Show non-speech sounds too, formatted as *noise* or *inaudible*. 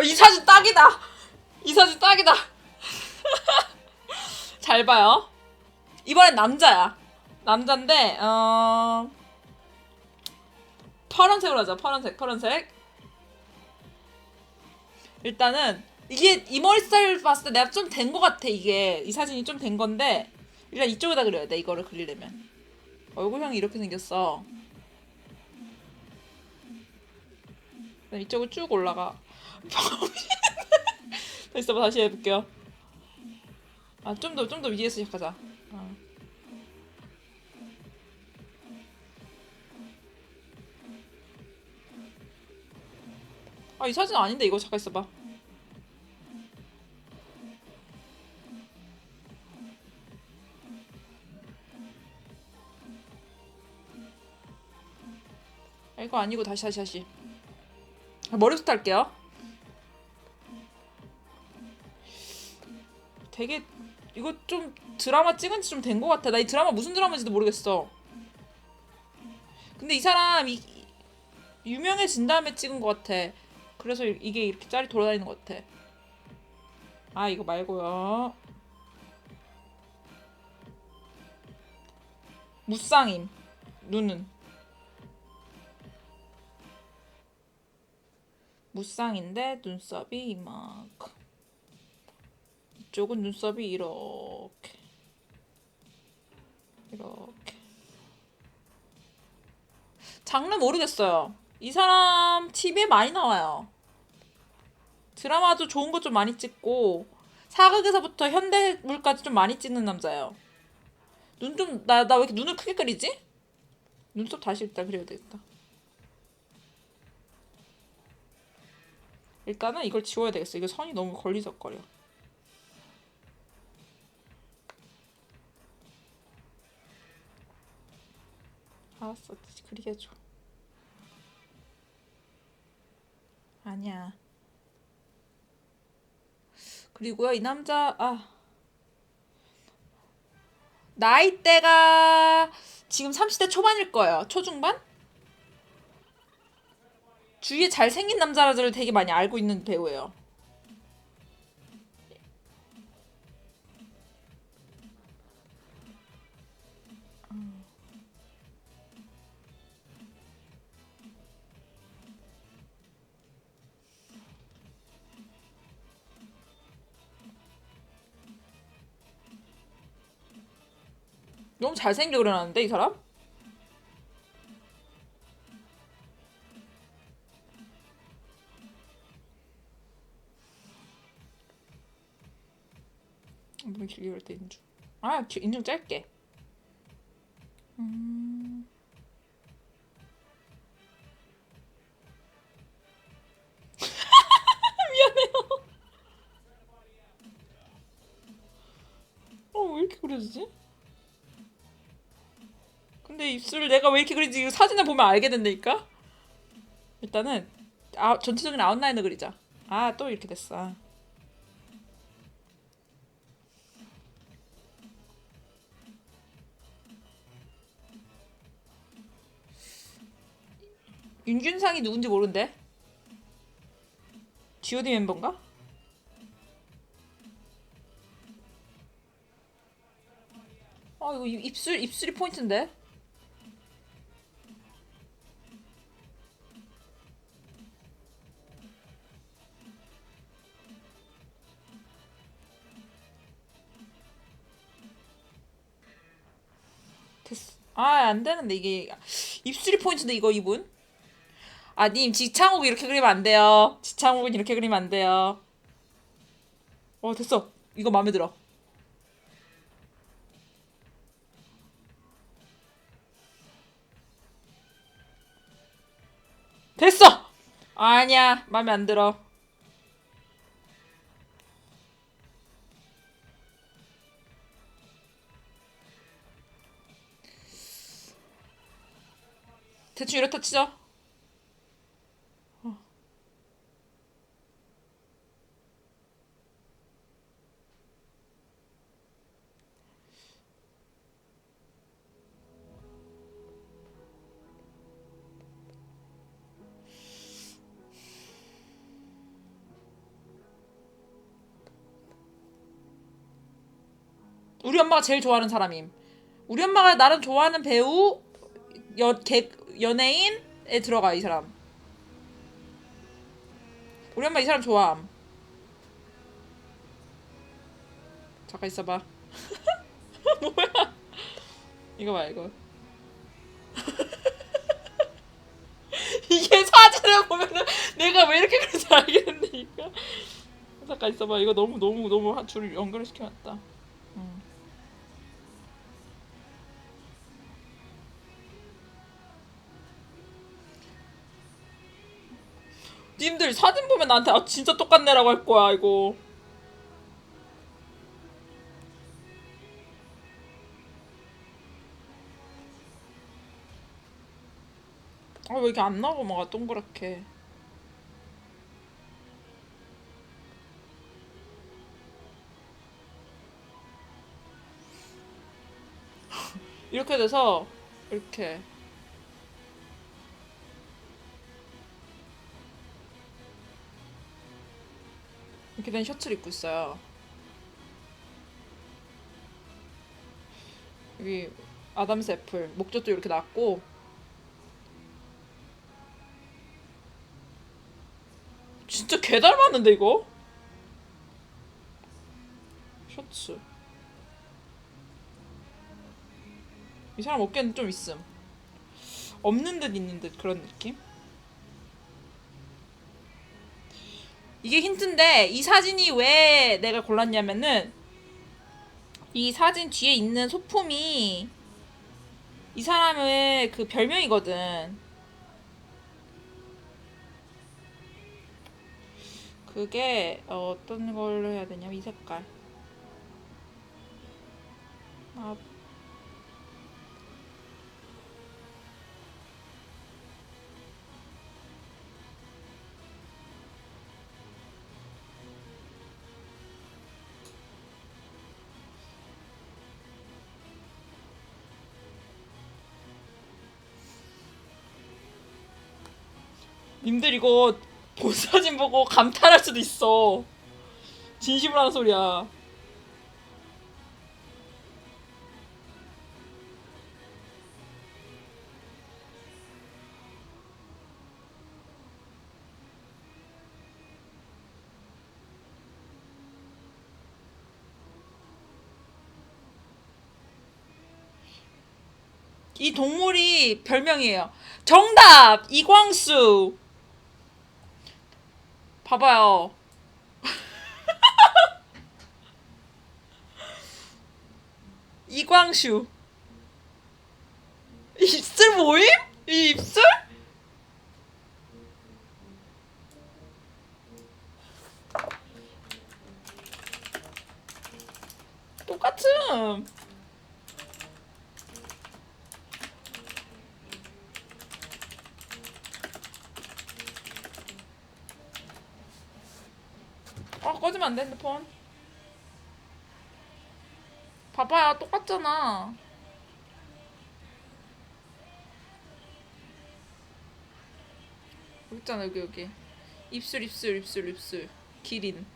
어, 이 사진 딱이다. 이 사진 딱이다. *laughs* 잘 봐요. 이번엔 남자야. 남자인데 어 파란색으로 하자. 파란색, 파란색. 일단은 이게 이 머리 스타일 봤을 때 내가 좀된거 같아. 이게 이 사진이 좀 된 건데 일단 이쪽에다 그려야 돼. 이거를 그리려면 얼굴형이 이렇게 생겼어. 이쪽으로 쭉 올라가. 됐어, *laughs* 다시 해볼게요. 아, 좀 더, 좀 더 위에서 시작하자. 어. 아, 이 사진 아닌데, 이거 잠깐 있어봐. 아, 이거 아니고 다시, 다시, 다시. 아, 머리 부터 할게요. 되게 이거 좀 드라마 찍은 지 좀 된 것 같아. 나 이 드라마 무슨 드라마인지도 모르겠어. 근데 이 사람 이, 이- 유명해진 다음에 찍은 것 같아. 그래서 이- 이게 이렇게 짤이 돌아다니는 것 같아. 아 이거 말고요. 무쌍임 눈은 무쌍인데 눈썹이 이만큼. 이쪽은 눈썹이 이렇게 이렇게 장르 모르겠어요. 이 사람 TV에 많이 나와요. 드라마도 좋은 거좀 많이 찍고 사극에서부터 현대물까지 좀 많이 찍는 남자예요. 눈 좀 나 나 왜 이렇게 눈을 크게 그리지? 눈썹 다시 일단 그려야 되겠다. 일단은 이걸 지워야 되겠어. 이거 선이 너무 걸리적거려. 알았어, 그리게 해줘. 아니야. 그리고요, 이 남자, 아. 나이대가 지금 30대 초반일 거예요. 초중반? 주위에 잘생긴 남자들을 되게 많이 알고 있는 배우예요. 너무 잘생겨 그려놨는데, 이 사람? 너무 길게 그릴 때 인중. 아, 기- 인중 짧게. 음. *laughs* 미안해요. 어, 왜 이렇게 그려지지? 근데 입술을 내가 왜 이렇게 그리지? 사진을 보면 알게 된다니까? 일단은 아, 전체적인 아웃라인을 그리자. 아, 또 이렇게 됐어. 윤균상이 누군지 모른데? G.O.D 멤버인가? 아 이거 입- 입술 입술이 포인트인데? 됐어. 아, 안 되는데 이게 입술이 포인트인데 이거 이분? 아, 님 지창욱 이렇게 그리면 안 돼요. 지창욱은 이렇게 그리면 안 돼요. 어, 됐어. 이거 마음에 들어. 됐어. 아니야, 마음에 안 들어. 대충 이렇다 치죠. 우리 엄마가 제일 좋아하는 사람임. 우리 엄마가 나름 좋아하는 배우 여, 개, 연예인에 들어가 이 사람. 우리 엄마 이 사람 좋아함. 잠깐 있어봐. *laughs* 뭐야? 이거 봐 이거. *laughs* 이게 사진을 보면은 내가 왜 이렇게 그런지 알겠는데니까. 잠깐 있어봐. 이거 너무 너무 너무 한줄 연결을 시켜놨다. 님들 사진 보면 나한테 아 진짜 똑같네라고 할 거야 이거. 아 왜 이렇게 안 나와 뭐가 동그랗게. *laughs* 이렇게 돼서 이렇게 이렇게 된 셔츠를 입고 있어요. 여기 아담스 애플 목젖도 이렇게 났고 진짜 개 닮았는데 이거? 셔츠 이 사람 어깨는 좀 있음 없는 듯 있는 듯 그런 느낌? 이게 힌트인데 이 사진이 왜 내가 골랐냐면은 이 사진 뒤에 있는 소품이 이 사람의 그 별명이거든. 그게 어, 어떤 걸로 해야 되냐면 이 색깔. 아, 님들 이거 본 사진 보고 감탄할 수도 있어. 진심으로 하는 소리야. 이 동물이 별명이에요. 정답! 이광수! 봐봐요. *laughs* 이광슈. 입술 모임? 이 입술? 똑같음. 아 꺼지면 안 돼 핸드폰? 봐봐요 똑같잖아. 여기 있잖아 여기 여기. 입술 입술 입술 입술. 기린